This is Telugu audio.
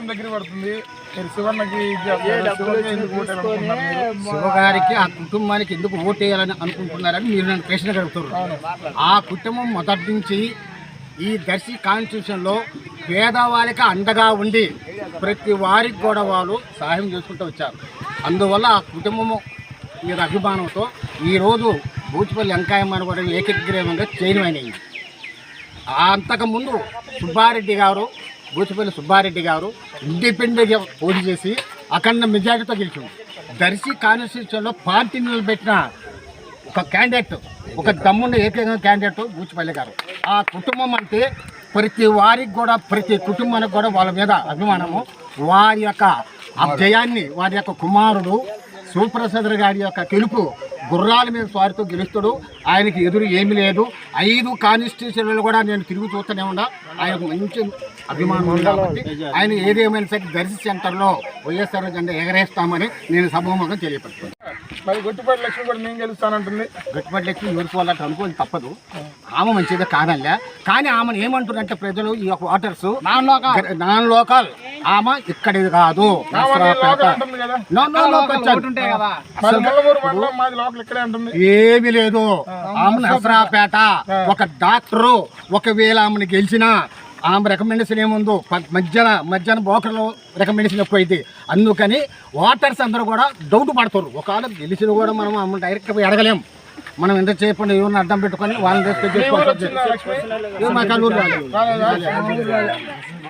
ఎలక్షన్ దగ్గర పడుతుంది. శివన్నకి? శివగారికి ఆ కుటుంబానికి ఎందుకు ఓటేయాలని అనుకుంటున్నారని మీరు నన్ను ప్రశ్న అడుగుతున్నారు. ఆ కుటుంబం మొదటి నుంచి ఈ దర్శి కాన్స్టిట్యూషన్లో పేదవాళ్ళకి అండగా ఉండి ప్రతి వారికి కూడా వాళ్ళు సహాయం చేసుకుంటూ వచ్చారు. అందువల్ల ఆ కుటుంబము మీద అభిమానంతో ఈరోజు బూచిపల్లి వెంకాయమ్మ కూడా ఏకగ్రీవంగా చైర్మన్ అయింది. అంతకుముందు సుబ్బారెడ్డి గారు బూచిపల్లి సుబ్బారెడ్డి గారు ఇండిపెండెంట్గా పోటీ చేసి అఖండ మెజారిటీతో గెలిచింది. దర్శి కాన్స్టిట్యూషన్లో పార్టీ నిలబెట్టిన ఒక క్యాండిడేట్ ఒక దమ్మున్న ఏకైక క్యాండిడేట్ బూచిపల్లి గారు. ఆ కుటుంబం అంటే ప్రతి వారికి కూడా ప్రతి కుటుంబానికి కూడా వాళ్ళ మీద అభిమానము. వారి యొక్క అభ్యయాన్ని వారి యొక్క కుమారుడు శివప్రసాద్ గారి యొక్క గెలుపు గుర్రాల మీద స్వారితో గెలుస్తాడు. ఆయనకి ఎదురు ఏమీ లేదు. ఐదు కాన్స్టిట్యూషన్లు కూడా నేను తిరిగి చూస్తూనే ఉన్నా. ఆయనకు మంచి అభిమానం కాబట్టి ఆయన ఏదేమైనా సరే దర్శి సెంటర్లో వైఎస్ఆర్ జెండా ఎగరేస్తామని నేను సభముఖంగా తెలియపడుతున్నాను మరి గొట్టిపాటి లక్ష్మి కూడా నేను గెలుస్తానంటుంది. గట్టిపట్లకి ఊరుకోవాలంటే అనుకోని తప్పదు. ఆమె మంచిదే కాదనిలే. కానీ ఆమెను ఏమంటారంటే ప్రజలు ఈ యొక్క waters non local. Non local. ఆమె ఇక్కడిది కాదు. ఏమీ లేదు. ఆమె నరసరావుపేట ఒక డాక్టరు. ఒకవేళ ఆమెను గెలిచినా ఆమె రికమెండేషన్ ఏముందో మధ్యాహ్న మధ్యాహ్నం బోకర్లో రికమెండేషన్ ఎక్కువ అయితే అందుకని ఓటర్స్ అందరూ కూడా డౌట్ పడతారు. ఒకవేళ గెలిచిన కూడా మనం ఆమె డైరెక్ట్ పోయి అడగలేం. మనం ఎంత చేయకుండా ఎవరిని అడ్డం పెట్టుకొని వాళ్ళని